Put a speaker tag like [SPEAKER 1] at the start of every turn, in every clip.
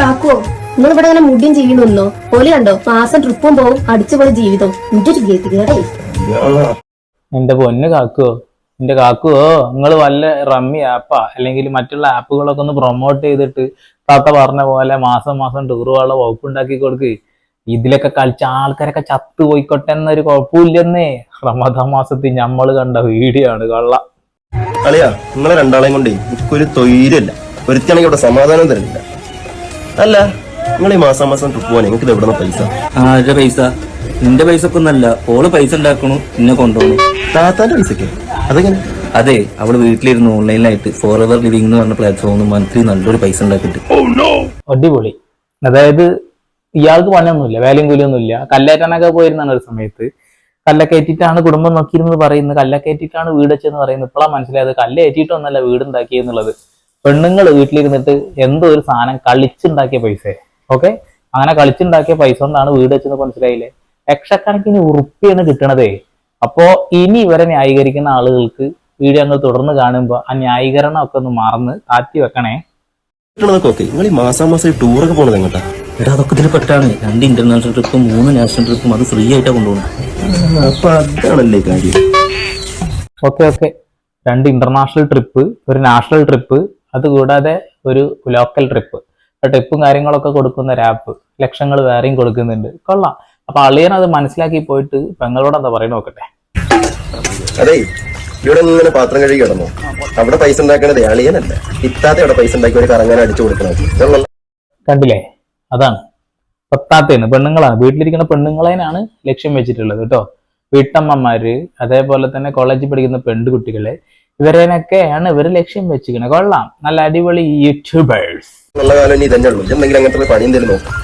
[SPEAKER 1] കാക്കോ നിങ്ങൾ ഇവിടെ ഇങ്ങനെ മുടിയും ചെയ്യുന്നോ ഓൽ കണ്ടോ? മാസം ട്രിപ്പും പോവും അടിച്ചുപോലെ ജീവിതം എന്റെ ഒരു ഗതികേടേ.
[SPEAKER 2] എന്റെ പൊന്ന് കാക്കുവോ? എന്റെ കാക്കുവോ നിങ്ങൾ വല്ല റമ്മി ആപ്പാ? അല്ലെങ്കിൽ മറ്റുള്ള ആപ്പുകളൊക്കെ ഒന്ന് പ്രൊമോട്ട് ചെയ്തിട്ട് താത്ത പറഞ്ഞ പോലെ മാസം മാസം ടൂർ പോകാനുള്ള വകുപ്പ് ഉണ്ടാക്കി കൊടുക്ക്. ഇതിലൊക്കെ കളിച്ച ആൾക്കാരൊക്കെ ചത്തു പോയിക്കോട്ടെ എന്നൊരു കുഴപ്പമില്ലെന്നേ. റമദാൻ മാസത്തിൽ നമ്മൾ കണ്ട വീഡിയോ ആണ് കള്ള.
[SPEAKER 3] കളിയാ നിങ്ങളെ രണ്ടാളെയും കൊണ്ടേ എനിക്കൊരു തൊയിലല്ല ഒരുത്തിയാണെങ്കിൽ ഇവിടെ സമാധാനം തരുന്നില്ല. അല്ല നിങ്ങൾ ഈ മാസം മാസം ട്രിപ്പ് പോകാൻ നിങ്ങൾക്ക് ഇത് എവിടെ പൈസ
[SPEAKER 4] ആരുടെ പൈസ. നിന്റെ പൈസ ഒക്കെ ഒന്നല്ല. ഓൾ പൈസ ഉണ്ടാക്കണു എന്നെ കൊണ്ടുപോകണു
[SPEAKER 3] താത്താന്റെ പൈസക്ക്? അതെങ്ങനെ?
[SPEAKER 4] അതെ അവൾ വീട്ടിലിരുന്ന് ഓൺലൈനിലായിട്ട് ഫോർ എവർ ലിവിംഗ് എന്ന് പറഞ്ഞ പ്ലാറ്റ്ഫോമിൽ മന്ത്ലി നല്ലൊരു പൈസ ഉണ്ടാക്കിയിട്ട്.
[SPEAKER 2] അടിപൊളി. അതായത് ഇയാൾക്ക് പണിയൊന്നുമില്ല വേലയും കൂലിയൊന്നുമില്ല. കല്ലേറ്റാനൊക്കെ പോയിരുന്നാണ് ഒരു സമയത്ത്. കല്ലക്കയറ്റിട്ടാണ് കുടുംബം നോക്കിയിരുന്നത് പറയുന്നത്. കല്ലക്കയറ്റിട്ടാണ് വീട് വെച്ചെന്ന് പറയുന്നത്. ഇപ്പോഴാണ് മനസ്സിലായത്. കല്ലേറ്റിട്ടൊന്നല്ല വീട് ഉണ്ടാക്കിയെന്നുള്ളത്. പെണ്ണുങ്ങൾ വീട്ടിലിരുന്നിട്ട് എന്തോ ഒരു സാധനം കളിച്ചുണ്ടാക്കിയ പൈസ ഓക്കെ? അങ്ങനെ കളിച്ചുണ്ടാക്കിയ പൈസ കൊണ്ടാണ് വീട് വെച്ചെന്ന് മനസ്സിലായില്ലേ? ലക്ഷക്കണക്കിന് ഉറുപ്പിയാണ് കിട്ടണതേ. അപ്പോ ഇനി ഇവരെ ന്യായീകരിക്കുന്ന ആളുകൾക്ക് വീഡിയോ ഞങ്ങൾ തുടർന്ന് കാണുമ്പോൾ ആ ന്യായീകരണം ഒക്കെ ഒന്ന് മറന്ന് താറ്റി വെക്കണേ.
[SPEAKER 3] ഓക്കെ. നിങ്ങൾ ഈ മാസം മാസം ടൂറൊക്കെ പോണത് എങ്ങോട്ടാ?
[SPEAKER 4] എടാ അതൊക്കെ ഇതിൽ പെട്ടാണ്. രണ്ട് ഇന്റർനാഷണൽ ട്രിപ്പും മൂന്ന് നാഷണൽ ട്രിപ്പും അത് ഫ്രീ ആയിട്ടാണ് കൊണ്ടുപോകുന്നത്
[SPEAKER 3] അപ്പൊ അതാണല്ലേ കാര്യം.
[SPEAKER 2] Okay okay. രണ്ട് ഇന്റർനാഷണൽ ട്രിപ്പ് ഒരു നാഷണൽ ട്രിപ്പ് അത് കൂടാതെ ഒരു ലോക്കൽ ട്രിപ്പ് ട്രിപ്പും കാര്യങ്ങളൊക്കെ കൊടുക്കുന്ന ഒരു ആപ്പ് ലക്ഷങ്ങൾ വേറെയും കൊടുക്കുന്നുണ്ട്. കൊള്ളാം. അപ്പൊ അളിയൻ അത് മനസ്സിലാക്കി പോയിട്ട് പെങ്ങളോട് എന്താ പറയുന്നത് നോക്കട്ടെ?
[SPEAKER 3] അതെ ഇവിടെ ഇങ്ങനെ പാത്രം കഴുകി കിടന്നു. അവിടെ പൈസ ഉണ്ടാക്കണത് അളിയനല്ല? ഇത്താത്ത അവിടെ പൈസ ഉണ്ടാക്കി ഒരു കറങ്ങാൻ അടിച്ചു കൊടുക്കണം
[SPEAKER 2] കണ്ടില്ലേ? അതാണ്. പത്താത്തേന്ന് പെണ്ണുങ്ങളാണ്. വീട്ടിലിരിക്കുന്ന പെണ്ണുങ്ങളെയാണ് ലക്ഷ്യം വെച്ചിട്ടുള്ളത് കേട്ടോ. വീട്ടമ്മമാര് അതേപോലെ തന്നെ കോളേജിൽ പഠിക്കുന്ന പെൺകുട്ടികൾ ഇവരേനൊക്കെയാണ് ഇവർ ലക്ഷ്യം വെച്ചിരിക്കുന്നത് കൊള്ളാം. നല്ല അടിപൊളി യൂട്യൂബേഴ്സ്.
[SPEAKER 3] നല്ല കാലം ഇനി തന്നെ ഉള്ളൂ. എന്തെങ്കിലും അങ്ങനത്തെ പണി എന്തെങ്കിലും നോക്കും.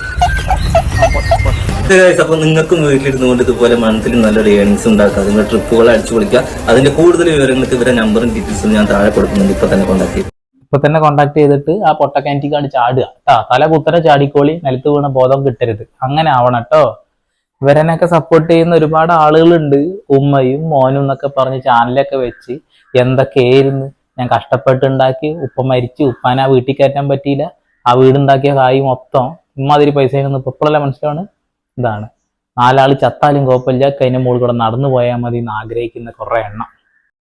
[SPEAKER 4] അപ്പൊ നിങ്ങൾക്കും വീട്ടിലിരുന്നു കൊണ്ട് ഇതുപോലെ മനസ്സിലും നല്ലൊരു ഏണിങ്സ് ഉണ്ടാക്കുക നിങ്ങൾ ട്രിപ്പുകൾ അടിച്ചു പൊളിക്കുക അതിന്റെ കൂടുതൽ വിവരങ്ങൾക്ക് ഇവരെ നമ്പറും ഡീറ്റെയിൽസും ഞാൻ താഴെ കൊടുക്കുന്നുണ്ട്. ഇപ്പൊ തന്നെ കോൺടാക്ട് ചെയ്യും
[SPEAKER 2] ഇപ്പൊ തന്നെ കോണ്ടാക്ട് ചെയ്തിട്ട് ആ പൊട്ട കാന്റിക്കാട് ചാടുക. ട്ടാ തല കുത്തനെ ചാടിക്കോളി നിലത്ത് വീണ ബോധം കിട്ടരുത്. അങ്ങനെ ആവണം കേട്ടോ ഇവരനൊക്കെ സപ്പോർട്ട് ചെയ്യുന്ന ഒരുപാട് ആളുകളുണ്ട്. ഉമ്മയും മോനും എന്നൊക്കെ പറഞ്ഞ് ചാനലൊക്കെ വെച്ച് എന്തൊക്കെയായിരുന്നു? ഞാൻ കഷ്ടപ്പെട്ടുണ്ടാക്കി ഉപ്പ മരിച്ചു ഉപ്പാനെ ആ വീട്ടിൽ കയറ്റാൻ പറ്റിയില്ല. ആ വീടുണ്ടാക്കിയ കായ് മൊത്തം ഇമ്മാതിരി പൈസയൊന്നും ഇപ്പൊ ഇപ്പോഴല്ലേ മനസ്സിലാണ് ഇതാണ്. നാലാൾ ചത്താലും കുഴപ്പമില്ല. കഴിഞ്ഞ മുകളിൽ കൂടെ നടന്നു പോയാൽ മതി എന്ന് ആഗ്രഹിക്കുന്ന കുറെ എണ്ണം.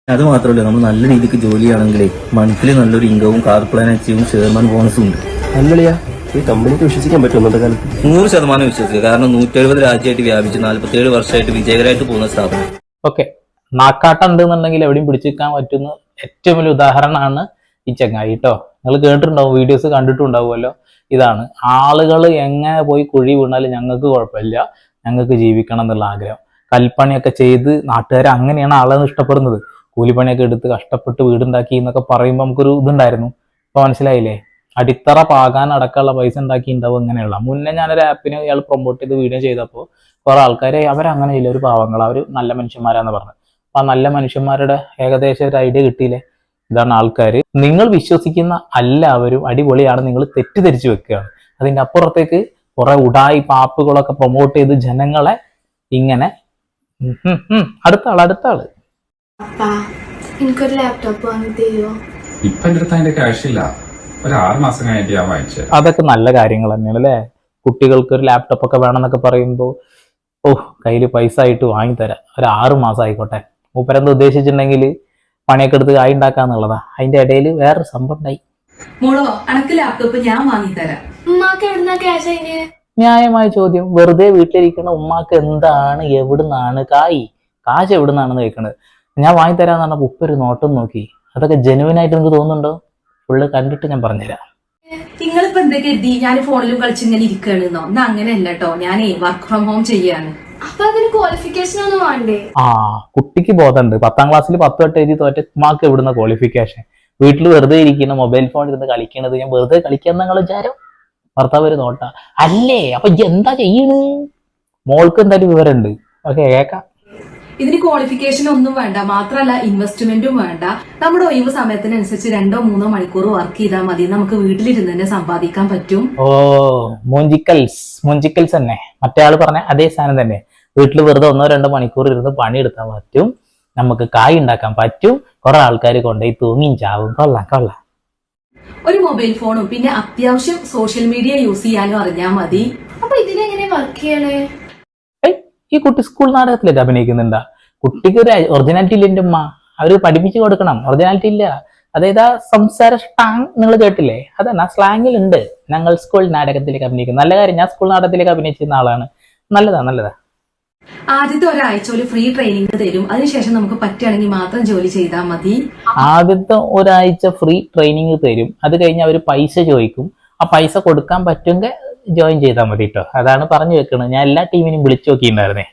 [SPEAKER 4] അത് മാത്രമല്ല നമ്മൾ നല്ല രീതിക്ക് ജോലിയാണെങ്കിലേ മന്ത്ലി നല്ലൊരു ഇൻകവും കാർ പ്ലാൻ അച്ചീവും ഷെയർമാൻ ബോണസും ഉണ്ട്.
[SPEAKER 3] അല്ലളിയാ ഈ കമ്പനിക്ക് വിശ്വസിക്കാൻ പറ്റും ഇന്നത്തെ കാലത്ത്?
[SPEAKER 4] നൂറ് ശതമാനം വിശ്വസിക്കുക. കാരണം നൂറ്റി എഴുപത് രാജ്യമായിട്ട് വ്യാപിച്ച് നാല്പത്തിയേഴ് വർഷമായിട്ട് വിജയകരമായിട്ട് പോകുന്ന സ്ഥാപനം.
[SPEAKER 2] ഓക്കെ. നാക്കാട്ടം ഉണ്ടെന്നുണ്ടെങ്കിൽ എവിടെയും പിടിച്ചിരിക്കാൻ പറ്റുന്ന ഏറ്റവും വലിയ ഉദാഹരണമാണ് ഈ ചങ്ങായി കേട്ടോ നിങ്ങൾ കേട്ടിട്ടുണ്ടാവും വീഡിയോസ് കണ്ടിട്ടുണ്ടാവുമല്ലോ. ഇതാണ്. ആളുകൾ എങ്ങനെ പോയി കുഴി വീണാലും ഞങ്ങൾക്ക് കുഴപ്പമില്ല. ഞങ്ങൾക്ക് ജീവിക്കണം എന്നുള്ള ആഗ്രഹം. കൽപ്പണിയൊക്കെ ചെയ്ത് നാട്ടുകാർ അങ്ങനെയാണ് ആളെന്ന് ഇഷ്ടപ്പെടുന്നത്. കൂലിപ്പണിയൊക്കെ എടുത്ത് കഷ്ടപ്പെട്ട് വീടുണ്ടാക്കി എന്നൊക്കെ പറയുമ്പോൾ നമുക്കൊരു ഇതുണ്ടായിരുന്നു. ഇപ്പൊ മനസ്സിലായില്ലേ? അടിത്തറ പാകാൻ അടക്കമുള്ള പൈസ ഉണ്ടാക്കി ഉണ്ടാവും ഇങ്ങനെയുള്ള. മുന്നേ ഞാനൊരു ആപ്പിന് ഇയാൾ പ്രൊമോട്ട് ചെയ്ത് വീഡിയോ ചെയ്തപ്പോൾ കുറെ ആൾക്കാരെ അവരങ്ങനെ ഇല്ല ഒരു പാവങ്ങൾ അവർ നല്ല മനുഷ്യന്മാരാന്ന് പറഞ്ഞു ആ നല്ല മനുഷ്യന്മാരുടെ ഏകദേശം ഒരു ഐഡിയ കിട്ടിയില്ലേ? ഇതാണ് ആൾക്കാർ നിങ്ങൾ വിശ്വസിക്കുന്ന എല്ലാവരും അടിപൊളിയാണ് നിങ്ങൾ തെറ്റിദ്ധരിച്ചു വെക്കുകയാണ്. അതിന്റെ അപ്പുറത്തേക്ക് കുറെ ഉടായി പാപ്പുകളൊക്കെ പ്രൊമോട്ട് ചെയ്ത് ജനങ്ങളെ ഇങ്ങനെ. അടുത്ത ആൾ അടുത്ത ആൾ.
[SPEAKER 5] അപ്പാ എനിക്കൊരു ലാപ്ടോപ്പ് വാങ്ങി തരുമോ
[SPEAKER 6] ഇപ്പൊ എന്റെ അടുത്ത് അതിന്റെ ക്യാഷ് ഇല്ല. ഒരു ആറ് മാസം കഴിഞ്ഞിട്ട് ഞാൻ വാങ്ങിച്ചു
[SPEAKER 2] അതൊക്കെ നല്ല കാര്യങ്ങൾ തന്നെയാണ് അല്ലേ? കുട്ടികൾക്ക് ഒരു ലാപ്ടോപ്പ് ഒക്കെ വേണമെന്നൊക്കെ പറയുമ്പോൾ ഓ കയ്യിൽ പൈസ ആയിട്ട് വാങ്ങിത്തരാം ഒരു ആറ് മാസം ആയിക്കോട്ടെ. മൂപ്പരെന്ത് ഉദ്ദേശിച്ചിട്ടുണ്ടെങ്കിൽ പണിയൊക്കെ എടുത്ത് കായ് ഉണ്ടാക്കാന്നുള്ളതാ അതിന്റെ ഇടയിൽ വേറൊരു സംഭവം ഉണ്ടായി.
[SPEAKER 7] മോളോ അനക്ക് ലാപ്ടോപ്പ് ഞാൻ വാങ്ങിത്തരാം
[SPEAKER 5] ഉമ്മാക്ക് എവിടുന്ന ക്യാഷ് അതിന്?
[SPEAKER 2] ന്യായമായ ചോദ്യം. വെറുതെ വീട്ടിലിരിക്കുന്ന ഉമ്മാക്ക് എന്താണ് എവിടുന്നാണ് കായ് കാശ് എവിടുന്നാണെന്ന് കഴിക്കണത് ഞാൻ വാങ്ങി തരാന്ന് പറഞ്ഞപ്പോൾ ഉപ്പൊരു നോട്ടം നോക്കി. അതൊക്കെ ജെനുവിൻ ആയിട്ട് നിങ്ങൾക്ക് തോന്നുന്നുണ്ടോ? ഫുള്ള് കണ്ടിട്ട് ഞാൻ പറഞ്ഞുതരാം.
[SPEAKER 7] നിങ്ങളിപ്പോ എന്തൊക്കെ കരുതി ഞാൻ ഫോണിലും കളിച്ചിങ്ങനെ ഇരിക്കണെന്നോ എന്നാ അങ്ങനെയല്ല കേട്ടോ ഞാനേ വർക്ക് ഫ്രം ഹോം ചെയ്യാണ്
[SPEAKER 5] അപ്പൊ അതിന് ക്വാളിഫിക്കേഷൻ ഒന്നും വേണ്ടേ?
[SPEAKER 2] ആ കുട്ടിക്ക് ബോധമുണ്ട്. പത്താം ക്ലാസ്സിൽ പത്ത് വട്ടം എഴുതി തോറ്റ മാർക്ക് എവിടുന്ന ക്വാളിഫിക്കേഷൻ വീട്ടിൽ വെറുതെ ഇരിക്കുന്ന മൊബൈൽ ഫോൺ ഇരുന്ന് കളിക്കണത്. ഞാൻ വെറുതെ കളിക്കാന്ന് നിങ്ങൾ വിചാരം? ഭർത്താവ് ഒരു നോട്ട. അല്ലേ? അപ്പൊ എന്താ ചെയ്യണ്? മോൾക്ക് എന്തായാലും വിവരമുണ്ട്. ഓക്കെ കേക്കാം.
[SPEAKER 7] ഇതിന് ക്വാളിഫിക്കേഷൻ ഒന്നും വേണ്ട. മാത്രമല്ല ഇൻവെസ്റ്റ്മെന്റും വേണ്ട. നമ്മുടെ ഒഴിവ് സമയത്തിനനുസരിച്ച് രണ്ടോ മൂന്നോ മണിക്കൂർ വർക്ക് ചെയ്താൽ മതി. നമുക്ക് വീട്ടിലിരുന്ന് തന്നെ സമ്പാദിക്കാൻ പറ്റും.
[SPEAKER 2] ഓ മൂഞ്ചിക്കൽസ്. മൂഞ്ചിക്കൽസ് തന്നെ. മറ്റേ ആൾ പറഞ്ഞ അതേ സാധനം തന്നെ. വീട്ടിൽ വെറുതെ ഒന്നോ രണ്ടോ മണിക്കൂർ ഇരുന്ന് പണിയെടുക്കാൻ പറ്റും. നമുക്ക് കായ് ഉണ്ടാക്കാൻ പറ്റും. കുറെ ആൾക്കാർ കൊണ്ടുപോയി തൂങ്ങിയും ചാവും. കൊള്ളാം കൊള്ളാം.
[SPEAKER 7] ഒരു മൊബൈൽ ഫോണും പിന്നെ അത്യാവശ്യം സോഷ്യൽ മീഡിയ യൂസ് ചെയ്യാനും അറിഞ്ഞാൽ മതി.
[SPEAKER 5] അപ്പൊ ഇതിനെങ്ങനെ വർക്ക് ചെയ്യണേ?
[SPEAKER 2] ഈ കുട്ടി സ്കൂൾ നാടകത്തിലേക്ക് അഭിനയിക്കുന്നുണ്ടാ? കുട്ടിക്ക് ഒരു ഒറിജിനാലിറ്റി ഇല്ല എന്റെ ഉമ്മ. അവർ പഠിപ്പിച്ചു കൊടുക്കണം. ഒറിജിനാലിറ്റി ഇല്ല. അതായത് ആ സംസാര സ്ലാങ് നിങ്ങൾ കേട്ടില്ലേ? അതാണ് ആ സ്ലാങ്ങിൽ ഉണ്ട് ഞങ്ങൾ സ്കൂൾ നാടകത്തിലേക്ക് അഭിനയിക്കും. നല്ല കാര്യം ഞാൻ സ്കൂൾ നാടകത്തിലേക്ക് അഭിനയിച്ചിരുന്ന ആളാണ്. നല്ലതാ നല്ലതാ.
[SPEAKER 7] ആദ്യത്തെ ഒരാഴ്ച ഒരു ഫ്രീ ട്രെയിനിങ് തരും. അതിനുശേഷം നമുക്ക് പറ്റുകയാണെങ്കിൽ മാത്രം ജോലി ചെയ്താൽ മതി.
[SPEAKER 2] ആദ്യത്തെ ഒരാഴ്ച ഫ്രീ ട്രെയിനിങ് തരും. അത് കഴിഞ്ഞ് അവർ പൈസ ചോദിക്കും. ആ പൈസ കൊടുക്കാൻ പറ്റുമെങ്കിൽ ജോയിൻ ചെയ്താൽ മതി കേട്ടോ അതാണ് പറഞ്ഞു വെക്കുന്നത് ഞാൻ എല്ലാ ടീമിനും വിളിച്ചു നോക്കിയിട്ടുണ്ടായിരുന്നേ.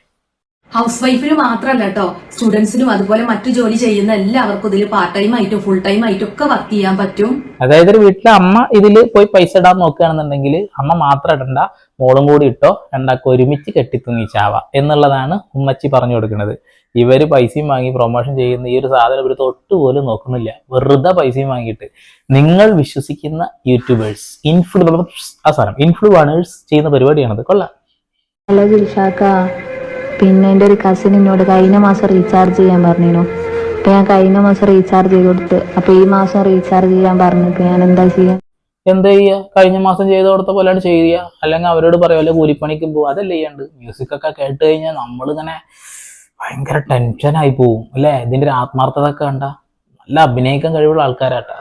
[SPEAKER 7] ഹൗസ് വൈഫിന് മാത്രമല്ല കേട്ടോ സ്റ്റുഡൻസിനും അതുപോലെ മറ്റു ജോലി ചെയ്യുന്ന എല്ലാവർക്കും ഇതിൽ പാർട്ട് ടൈം ആയിട്ടും ഫുൾ ടൈം ആയിട്ടും ഒക്കെ വർക്ക് ചെയ്യാൻ പറ്റും.
[SPEAKER 2] അതായത് ഒരു വീട്ടിലെ അമ്മ ഇതിൽ പോയി പൈസ ഇടാൻ നോക്കുകയാണെന്നുണ്ടെങ്കിൽ അമ്മ മാത്രം ഇടണ്ട മോളും കൂടി ഇട്ടോ രണ്ടാക്കും ഒരുമിച്ച് കെട്ടിത്തുങ്ങിച്ചാവാം ചാവ എന്നുള്ളതാണ് ഉമ്മച്ചി പറഞ്ഞു കൊടുക്കുന്നത്. ഇവർ പൈസയും വാങ്ങി പ്രൊമോഷൻ ചെയ്യുന്ന ഈ ഒരു സാധനം ഇവർ തൊട്ടുപോലും നോക്കുന്നില്ല. വെറുതെ പൈസയും വാങ്ങിയിട്ട്. നിങ്ങൾ വിശ്വസിക്കുന്ന യൂട്യൂബേഴ്സ് ഇൻഫ്ലുവൻസ് ആ സാധനം ഇൻഫ്ലുവാണേഴ്സ് ചെയ്യുന്ന പരിപാടിയാണത്. കൊള്ളാം.
[SPEAKER 8] ഹലോ ദിൽഷാക്ക പിന്നെ എന്റെ ഒരു കസിൻ എന്നോട് കഴിഞ്ഞ മാസം റീചാർജ് ചെയ്യാൻ പറഞ്ഞിരുന്നു. അപ്പം ഞാൻ കഴിഞ്ഞ മാസം റീചാർജ് ചെയ്ത് കൊടുത്ത് അപ്പം ഈ മാസം റീചാർജ് ചെയ്യാൻ പറഞ്ഞിട്ട് ഞാൻ എന്താ ചെയ്യാ?
[SPEAKER 2] എന്താ ചെയ്യുക കഴിഞ്ഞ മാസം ചെയ്ത് കൊടുത്ത പോലെയാണ് ചെയ്യുക അല്ലെങ്കിൽ അവരോട് പറയുമല്ലോ കൂലിപ്പണിക്ക് പോകും അതല്ല ചെയ്യണ്ട്? മ്യൂസിക് ഒക്കെ കേട്ട് കഴിഞ്ഞാൽ നമ്മളിങ്ങനെ ഭയങ്കര ടെൻഷനായി പോവും അല്ലേ? ഇതിന്റെ ഒരു ആത്മാർത്ഥത ഒക്കെ കണ്ട നല്ല അഭിനയിക്കാൻ കഴിവുള്ള ആൾക്കാരാട്ടാ.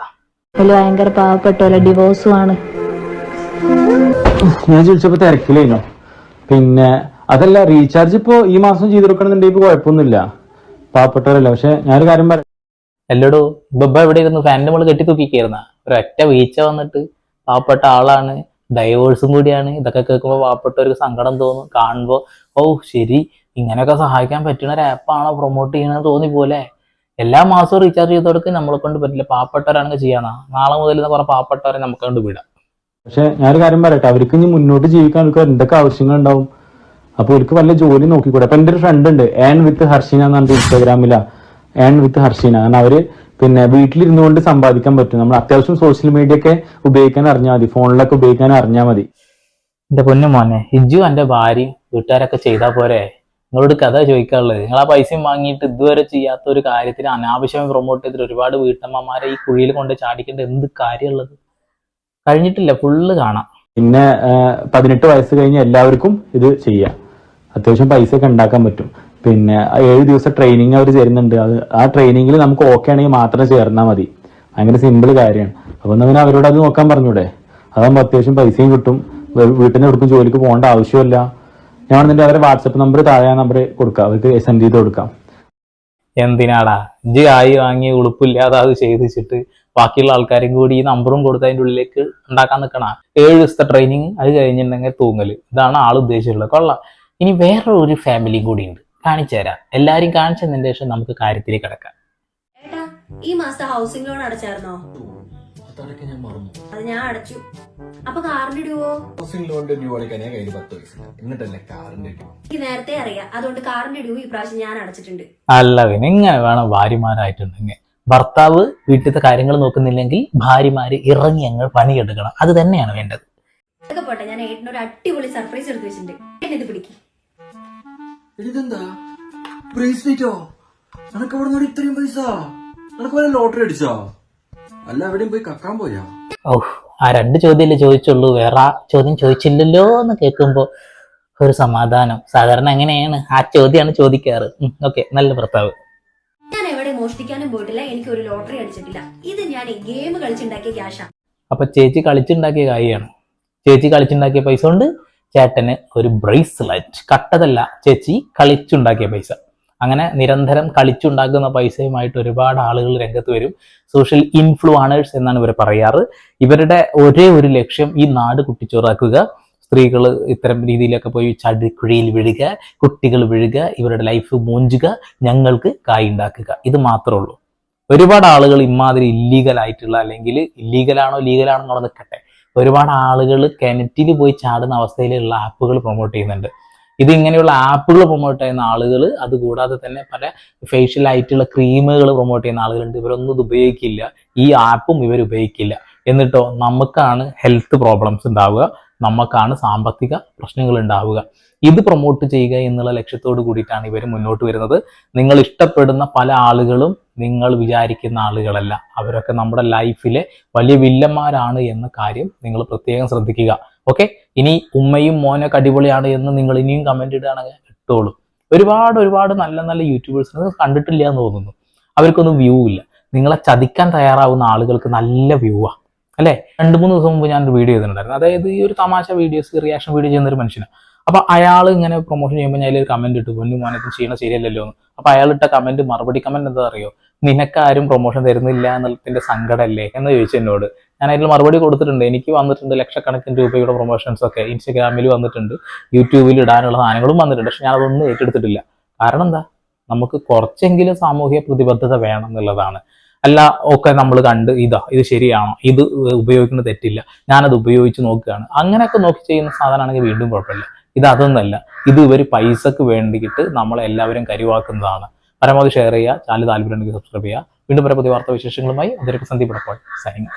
[SPEAKER 8] അതിൽ ഭയങ്കര പാവപ്പെട്ട ഡിവോഴ്സും ആണ്.
[SPEAKER 9] ഞാൻ ചോദിച്ചപ്പോ തിരക്കിലേനോ പിന്നെ അതല്ല റീചാർജ് ഇപ്പോ ഈ മാസം ചെയ്ത് കൊടുക്കണമെന്നുണ്ടെങ്കിൽ ഇപ്പൊ കുഴപ്പമൊന്നുമില്ല. പാവപ്പെട്ടവരല്ല? പക്ഷെ ഞാനൊരു കാര്യം പറയാം
[SPEAKER 2] എല്ലടോ ബബ്ബ എവിടെ ഇരുന്നു? ഫാനിന്റെ മുകളിൽ കെട്ടി തൂക്കിക്കായിരുന്ന ഒരൊറ്റ വീഴ്ച വന്നിട്ട് പാവപ്പെട്ട ആളാണ്. ഡൈവേഴ്സും കൂടിയാണ്. ഇതൊക്കെ കേൾക്കുമ്പോൾ പാവപ്പെട്ടവർക്ക് സങ്കടം തോന്നും. കാണുമ്പോൾ ഓ ശരി ഇങ്ങനെയൊക്കെ സഹായിക്കാൻ പറ്റുന്ന ഒരു ആപ്പാണോ പ്രൊമോട്ട് ചെയ്യണമെന്ന് തോന്നി പോലെ. എല്ലാ മാസവും റീചാർജ് ചെയ്ത് കൊടുക്കാൻ നമ്മളെ കൊണ്ട് പറ്റില്ല. പാവപ്പെട്ടവരാണെങ്കിൽ ചെയ്യാനാ നാളെ മുതൽ കുറെ പാവപ്പെട്ടവരെ നമുക്ക് കൊണ്ട് വിടാം.
[SPEAKER 9] പക്ഷെ ഞാനൊരു കാര്യം പറയട്ടെ. അവർക്ക് ഇനി മുന്നോട്ട് ജീവിക്കാൻ അവർക്ക് എന്തൊക്കെ ആവശ്യങ്ങൾ ഉണ്ടാവും അപ്പൊ എനിക്ക് വല്ല ജോലി നോക്കിക്കൂടെ? അപ്പൊ എന്റെ ഒരു ഫ്രണ്ട് ഉണ്ട് ഏൺ വിത്ത് ഹർഷിന എന്ന് പറഞ്ഞിട്ട് ഇൻസ്റ്റാഗ്രാമിലാ ഏൺ വിത്ത് ഹർഷിന. കാരണം അവർ പിന്നെ വീട്ടിലിരുന്നു കൊണ്ട് സമ്പാദിക്കാൻ പറ്റും. നമ്മൾ അത്യാവശ്യം സോഷ്യൽ മീഡിയ ഒക്കെ ഉപയോഗിക്കാൻ അറിഞ്ഞാൽ മതി. ഫോണിലൊക്കെ ഉപയോഗിക്കാൻ അറിഞ്ഞാൽ മതി.
[SPEAKER 2] എന്റെ പൊന്നു മോനെ ഹിജു എന്റെ ഭാര്യയും വീട്ടുകാരൊക്കെ ചെയ്താൽ പോരെ? നിങ്ങളോട് കഥ ചോദിക്കാനുള്ളത്. നിങ്ങൾ ആ പൈസയും വാങ്ങിയിട്ട് ഇതുവരെ ചെയ്യാത്ത ഒരു കാര്യത്തിന് അനാവശ്യമായി പ്രൊമോട്ട് ചെയ്തിട്ട് ഒരുപാട് വീട്ടമ്മമാരെ ഈ കുഴിയിൽ കൊണ്ട് ചാടിക്കേണ്ട എന്ത് കാര്യമുള്ളത്? കഴിഞ്ഞിട്ടില്ല ഫുള്ള് കാണാം.
[SPEAKER 9] പിന്നെ പതിനെട്ട് വയസ്സ് കഴിഞ്ഞ എല്ലാവർക്കും ഇത് ചെയ്യാം. അത്യാവശ്യം പൈസ ഒക്കെ ഉണ്ടാക്കാൻ പറ്റും. പിന്നെ ഏഴ് ദിവസം ട്രെയിനിങ് അവർ തരുന്നുണ്ട്. അത് ആ ട്രെയിനിങ്ങിൽ നമുക്ക് ഓക്കെ ആണെങ്കിൽ മാത്രം ചേർന്നാൽ മതി. ഭയങ്കര സിമ്പിൾ കാര്യമാണ്. അപ്പൊ പിന്നെ അവരോട് അത് നോക്കാൻ പറഞ്ഞൂടെ? അതാകുമ്പോൾ അത്യാവശ്യം പൈസയും കിട്ടും. വീട്ടിൽ നിന്ന് എടുക്കും ജോലിക്ക് പോകേണ്ട ആവശ്യമില്ല. ഞാൻ എന്നിട്ട് അവരെ വാട്സപ്പ് നമ്പർ താഴെ നമ്പർ കൊടുക്കാം. അവർക്ക് സെൻഡ് ചെയ്ത് കൊടുക്കാം.
[SPEAKER 2] എന്തിനാടാ? ഇജ് ആയി വാങ്ങി ഉളുപ്പില്ലാതെ അത് ചെയ്തിച്ചിട്ട് ബാക്കിയുള്ള ആൾക്കാരും കൂടി ഈ നമ്പറും കൊടുത്ത് അതിന്റെ ഉള്ളിലേക്ക് ഉണ്ടാക്കാൻ നിൽക്കണ ഏഴ് ദിവസത്തെ ട്രെയിനിങ് അത് കഴിഞ്ഞിട്ടുണ്ടെങ്കിൽ തൂങ്ങൽ. ഇതാണ് ആൾ ഉദ്ദേശിച്ചിട്ടുള്ളത് കൊള്ളാം. ഇനി വേറെ ഒരു ഫാമിലി കൂടി ഉണ്ട് കാണിച്ചു തരാം. എല്ലാരും കാണിച്ചതിന് ശേഷം നമുക്ക് കാര്യത്തിലേക്ക് കിടക്കാം.
[SPEAKER 10] ഏട്ടാ ഈ മാസത്തെ ഹൗസിംഗ് ലോൺ അടച്ചായിരുന്നോ? അത് ഞാൻ അടച്ചു. അപ്പൊ കാറിന്റെ ഡ്യൂവോ
[SPEAKER 11] ഹൗസിംഗ് ലോണിന്റെ ഡ്യൂ അടയ്ക്കാൻ ഞാൻ കയ്യിൽ പത്ത് പൈസ എന്നിട്ടല്ലേ കാറിന്റെ ഡ്യൂ
[SPEAKER 10] എനിക്ക് നേരത്തെ അറിയാം. അതുകൊണ്ട് കാറിന്റെ ഡ്യൂ ഈ പ്രാവശ്യം ഞാൻ അടച്ചിട്ടുണ്ട്.
[SPEAKER 2] അല്ല പിന്നെ ഇങ്ങനെ വേണം ഭാര്യമാരായിട്ടുണ്ടെങ്കിൽ. ഭർത്താവ് വീട്ടിലത്തെ കാര്യങ്ങൾ നോക്കുന്നില്ലെങ്കിൽ ഭാര്യമാര് ഇറങ്ങി അങ്ങ് പണിയെടുക്കണം. അത് തന്നെയാണ് വേണ്ടത്.
[SPEAKER 10] അതൊക്കെ പോട്ടെ ഞാൻ ഏട്ടനൊരു അടിപൊളി സർപ്രൈസ് എടുത്ത് വെച്ചിട്ടുണ്ട്. ഏട്ടൻ ഇത് പിടിക്കും.
[SPEAKER 11] ഇതെന്താ? ബ്രേസ്ലെറ്റോ നിനക്ക് അവിടെ നിന്ന് ഇത്രയും പൈസ? നിനക്ക് വല്ല ലോട്ടറി അടിച്ചോ? അല്ല എവിടെയും പോയി കക്കാൻ പോയാ?
[SPEAKER 2] ഓ ആ രണ്ട് ചോദ്യമല്ലേ ചോദിച്ചുള്ളൂ. വേറെ ആ ചോദ്യം ചോദിച്ചില്ലല്ലോ എന്ന് കേൾക്കുമ്പോൾ ഒരു സമാധാനം. സാധാരണ എങ്ങനെയാണ്? ആ ചോദ്യമാണ് ചോദിക്കാറ്. ഓക്കെ നല്ല ഭർത്താവ്
[SPEAKER 10] ഞാൻ എവിടെ മോഷ്ടിക്കാനും പോയിട്ടില്ല. എനിക്ക് ഒരു ലോട്ടറി അടിച്ചിട്ടില്ല. ഇത് ഞാൻ ഗെയിം കളിച്ചുണ്ടാക്കിയ ക്യാഷാ
[SPEAKER 2] അപ്പൊ ചേച്ചി കളിച്ചുണ്ടാക്കിയ കാര്യമാണ് ചേച്ചി കളിച്ചുണ്ടാക്കിയ പൈസ കൊണ്ട് ചേട്ടന് ഒരു ബ്രേസ്ലെറ്റ് കട്ടതല്ല ചേച്ചി കളിച്ചുണ്ടാക്കിയ പൈസ. അങ്ങനെ നിരന്തരം കളിച്ചുണ്ടാക്കുന്ന പൈസയുമായിട്ട് ഒരുപാട് ആളുകൾ രംഗത്ത് വരും. സോഷ്യൽ ഇൻഫ്ലുവാണേഴ്സ് എന്നാണ് ഇവർ പറയാറ്. ഇവരുടെ ഒരേ ഒരു ലക്ഷ്യം ഈ നാട് കുട്ടിച്ചോറാക്കുക. സ്ത്രീകൾ ഇത്തരം രീതിയിലൊക്കെ പോയി ചടിക്കുഴിയിൽ വീഴുക കുട്ടികൾ വീഴുക ഇവരുടെ ലൈഫ് മൂഞ്ചുക ഞങ്ങൾക്ക് കായ് ഉണ്ടാക്കുക. ഇത് മാത്രമേ ഉള്ളൂ. ഒരുപാട് ആളുകൾ ഇമാതിരി ഇല്ലീഗൽ ആയിട്ടുള്ള അല്ലെങ്കിൽ ഇല്ലീഗലാണോ ലീഗലാണോ എന്നുള്ളത് നിൽക്കട്ടെ ഒരുപാട് ആളുകൾ കിണറ്റിൽ പോയി ചാടുന്ന അവസ്ഥയിലുള്ള ആപ്പുകൾ പ്രൊമോട്ട് ചെയ്യുന്നുണ്ട്. ഇത് ഇങ്ങനെയുള്ള ആപ്പുകൾ പ്രൊമോട്ട് ചെയ്യുന്ന ആളുകൾ അതുകൂടാതെ തന്നെ പല ഫേഷ്യൽ ആയിട്ടുള്ള ക്രീമുകൾ പ്രൊമോട്ട് ചെയ്യുന്ന ആളുകളുണ്ട്. ഇവരൊന്നും ഇത് ഉപയോഗിക്കില്ല. ഈ ആപ്പും ഇവർ ഉപയോഗിക്കില്ല. എന്നിട്ടോ നമുക്കാണ് ഹെൽത്ത് പ്രോബ്ലംസ് ഉണ്ടാവുക. നമുക്കാണ് സാമ്പത്തിക പ്രശ്നങ്ങൾ ഉണ്ടാവുക ഇത് പ്രൊമോട്ട് ചെയ്യുക എന്നുള്ള ലക്ഷ്യത്തോട് കൂടിയിട്ടാണ് ഇവർ മുന്നോട്ട് വരുന്നത്. നിങ്ങൾ ഇഷ്ടപ്പെടുന്ന പല ആളുകളും നിങ്ങൾ വിചാരിക്കുന്ന ആളുകളല്ല. അവരൊക്കെ നമ്മുടെ ലൈഫിലെ വലിയ വില്ലന്മാരാണ് എന്ന കാര്യം നിങ്ങൾ പ്രത്യേകം ശ്രദ്ധിക്കുക. ഓക്കെ ഇനി ഉമ്മയും മോനൊക്കെ അടിപൊളിയാണ് എന്ന് നിങ്ങൾ ഇനിയും കമന്റ് ഇടുകയാണെങ്കിൽ ഇട്ടോളൂ. ഒരുപാട് ഒരുപാട് നല്ല നല്ല യൂട്യൂബേഴ്സിനെ കണ്ടിട്ടില്ല എന്ന് തോന്നുന്നു. അവർക്കൊന്നും വ്യൂ ഇല്ല. നിങ്ങളെ ചതിക്കാൻ തയ്യാറാവുന്ന ആളുകൾക്ക് നല്ല വ്യൂ ആ. അല്ലേ? രണ്ട് മൂന്ന് ദിവസം മുമ്പ് ഒരു വീഡിയോ ചെയ്തിട്ടുണ്ടായിരുന്നു. അതായത് ഈ ഒരു തമാശ വീഡിയോസ് റിയാക്ഷൻ വീഡിയോ ചെയ്യുന്ന ഒരു മനുഷ്യനാണ് അപ്പൊ അയാൾ ഇങ്ങനെ പ്രൊമോഷൻ ചെയ്യുമ്പോൾ ഞാൻ ഒരു കമന്റ് ഇട്ടു. പൊന്നു മോനത്തും ചെയ്യണ ശരിയല്ലല്ലോ എന്ന്. അപ്പൊ അയാൾ ഇട്ട കമന്റ് മറുപടി കമന്റ് എന്താ അറിയോ? നിനക്കാരും പ്രൊമോഷൻ തരുന്നില്ല എന്നുള്ളതിന്റെ സങ്കടമല്ലേ എന്ന് ചോദിച്ചു എന്നോട്. ഞാൻ അതിൽ മറുപടി കൊടുത്തിട്ടുണ്ട്. എനിക്ക് വന്നിട്ടുണ്ട് ലക്ഷക്കണക്കിന് രൂപയുടെ പ്രൊമോഷൻസ് ഒക്കെ. ഇൻസ്റ്റഗ്രാമിൽ വന്നിട്ടുണ്ട്. യൂട്യൂബിൽ ഇടാനുള്ള സാധനങ്ങളും വന്നിട്ടുണ്ട്. പക്ഷെ ഞാൻ അതൊന്നും ഏറ്റെടുത്തിട്ടില്ല. കാരണം എന്താ? നമുക്ക് കുറച്ചെങ്കിലും സാമൂഹിക പ്രതിബദ്ധത വേണം എന്നുള്ളതാണ്. അല്ല ഒക്കെ നമ്മൾ കണ്ട് ഇതാ ഇത് ശരിയാണോ ഇത് ഉപയോഗിക്കുന്നത് തെറ്റില്ല ഞാനത് ഉപയോഗിച്ച് നോക്കുകയാണ്. അങ്ങനെയൊക്കെ നോക്കി ചെയ്യുന്ന സാധനമാണെങ്കിൽ വീണ്ടും കുഴപ്പമില്ല. ഇത് അതൊന്നല്ല. ഇത് ഇവർ പൈസക്ക് വേണ്ടിയിട്ട് നമ്മളെല്ലാവരും കരിവാക്കുന്നതാണ്. പരമാവധി ഷെയർ ചെയ്യുക ചാനൽ താല്പര്യമുണ്ടെങ്കിൽ സബ്സ്ക്രൈബ് ചെയ്യുക. വീണ്ടും പല പുതിയ വാർത്താ വിശേഷങ്ങളുമായി അതിരക്ക് സന്ധിപ്പെടപ്പോൾ സൈനിങ്